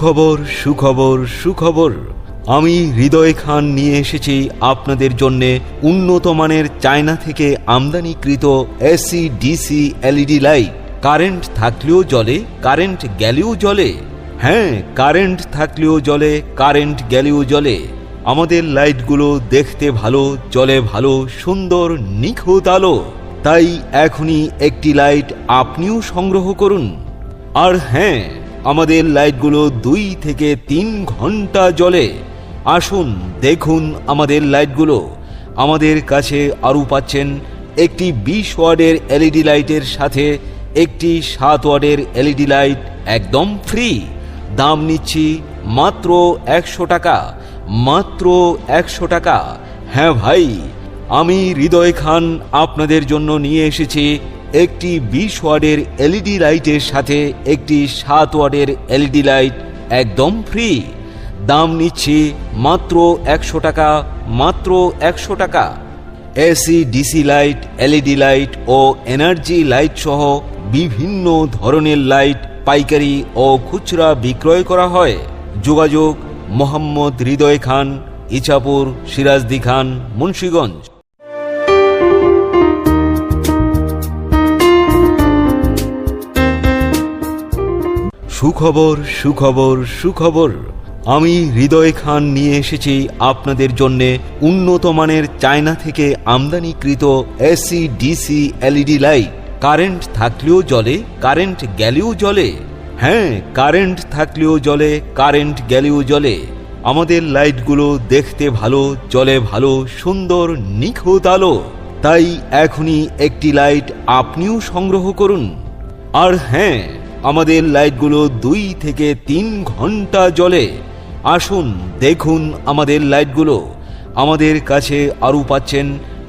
সুখবর সুখবর সুখবর। আমি হৃদয় খান নিয়ে এসেছি আপনাদের জন্য উন্নত মানের চায়না থেকে আমদানিকৃত AC DC LED light. Current থাকলেও জলে কারেন্ট গেলেও জলে হ্যাঁ কারেন্ট থাকলেও জলে কারেন্ট গেলেও জলে আমাদের লাইটগুলো দেখতে ভালো জলে ভালো, সুন্দর, নিখুঁত আলো। তাই এখনই একটি লাইট আপনিও সংগ্রহ করুন। আর হ্যাঁ আমাদের লাইটগুলো দুই থেকে তিন ঘণ্টা জ্বলে। আসুন, দেখুন আমাদের লাইটগুলো। আমাদের কাছে আরও পাচ্ছেন একটি বিশ ওয়ার্ডের এলইডি লাইটের সাথে একটি সাত ওয়ার্ডের এলইডি লাইট একদম ফ্রি। দাম নিচ্ছি মাত্র একশো টাকা, মাত্র একশো টাকা। হ্যাঁ ভাই, আমি হৃদয় খান আপনাদের জন্য নিয়ে এসেছি একটি বিশ ওয়ার্ডের এলইডি লাইটের সাথে একটি সাত ওয়ার্ডের এলইডি লাইট একদম ফ্রি। দাম নিচ্ছি মাত্র একশো টাকা, মাত্র একশো টাকা। AC, DC light, LED light ও এনার্জি লাইট সহ বিভিন্ন ধরনের লাইট পাইকারি ও খুচরা বিক্রয় করা হয়। যোগাযোগ, মোহাম্মদ হৃদয় খান, ইছাপুর, সিরাজদি খান, মুন্সীগঞ্জ। সুখবর সুখবর সুখবর। আমি হৃদয় খান নিয়ে এসেছি আপনাদের জন্য উন্নত মানের চায়না থেকে আমদানিকৃত AC DC LED light. Current থাকলেও জলে কারেন্ট গেলেও জলে হ্যাঁ কারেন্ট থাকলেও জলে কারেন্ট গেলেও জলে আমাদের লাইটগুলো দেখতে ভালো জলে ভালো, সুন্দর, নিখুঁত আলো। তাই এখনই একটি লাইট আপনিও সংগ্রহ করুন। আর হ্যাঁ আমাদের লাইটগুলো দুই থেকে তিন ঘণ্টা জ্বলে। আসুন, দেখুন আমাদের লাইটগুলো। আমাদের কাছে আরও পাচ্ছেন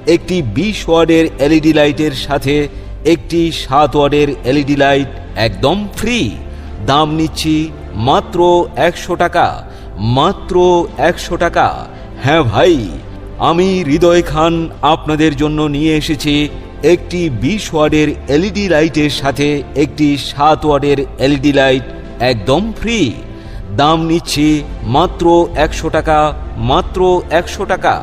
একটি বিশ ওয়ার্ডের এলইডি লাইটের সাথে একটি সাত ওয়ার্ডের এলইডি লাইট একদম ফ্রি। দাম নিচ্ছি মাত্র একশো টাকা, মাত্র একশো টাকা। হ্যাঁ ভাই আমি হৃদয় খান আপনাদের জন্য নিয়ে এসেছি একটি বিশ ওয়ার্ডের এলইডি লাইটের সাথে একটি সাত ওয়ার্ডের এলইডি লাইট একদম ফ্রি দাম নিচ্ছি মাত্র একশো টাকা, মাত্র একশো টাকা।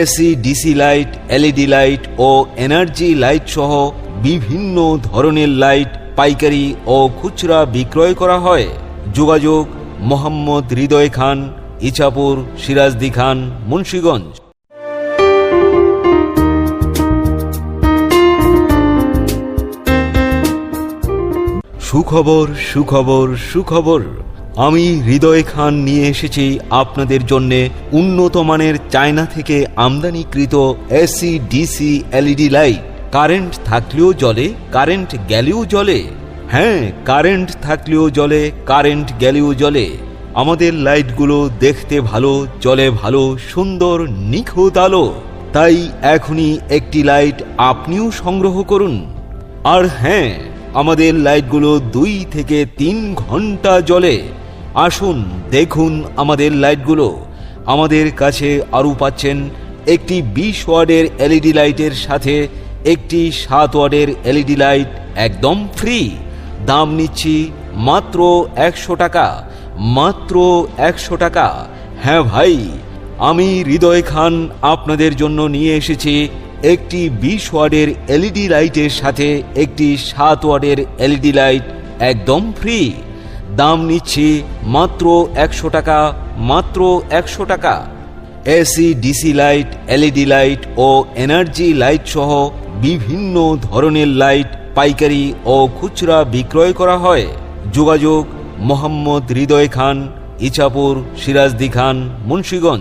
AC DC light LED light ও এনার্জি লাইট সহ বিভিন্ন ধরনের লাইট পাইকারি ও খুচরা বিক্রয় করা হয়। যোগাযোগ মোহাম্মদ হৃদয় খান, ইছাপুর, সিরাজদি খান, মুন্সীগঞ্জ। সুখবর সুখবর সুখবর। আমি হৃদয় খান নিয়ে এসেছি আপনাদের জন্যে উন্নত মানের চায়না থেকে আমদানিকৃত AC, DC, LED light. Current থাকলেও জলে কারেন্ট গেলেও জলে হ্যাঁ কারেন্ট থাকলেও জলে কারেন্ট গেলেও জলে আমাদের লাইটগুলো দেখতে ভালো, জ্বলে ভালো, সুন্দর, নিখুঁত আলো। তাই এখনই একটি লাইট আপনিও সংগ্রহ করুন। আর হ্যাঁ আমাদের লাইটগুলো দুই থেকে তিন ঘণ্টা জ্বলে। আসুন, দেখুন আমাদের লাইটগুলো। আমাদের কাছে আরও পাচ্ছেন একটি বিশ ওয়ার্ডের এলইডি লাইটের সাথে একটি সাত ওয়ার্ডের এলইডি লাইট একদম ফ্রি। দাম নিচ্ছি মাত্র একশো টাকা, মাত্র একশো টাকা। হ্যাঁ ভাই, আমি হৃদয় খান আপনাদের জন্য নিয়ে এসেছি একটি বিশ ওয়ার্ডের এলইডি লাইটের সাথে একটি সাত ওয়ার্ডের এলইডি লাইট একদম ফ্রি। দাম নিচ্ছি মাত্র একশো টাকা, মাত্র একশো টাকা। AC, DC light, LED light ও এনার্জি লাইট সহ বিভিন্ন ধরনের লাইট পাইকারি ও খুচরা বিক্রয় করা হয়। যোগাযোগ, মোহাম্মদ হৃদয় খান, ইছাপুর, সিরাজদি খান, মুন্সীগঞ্জ।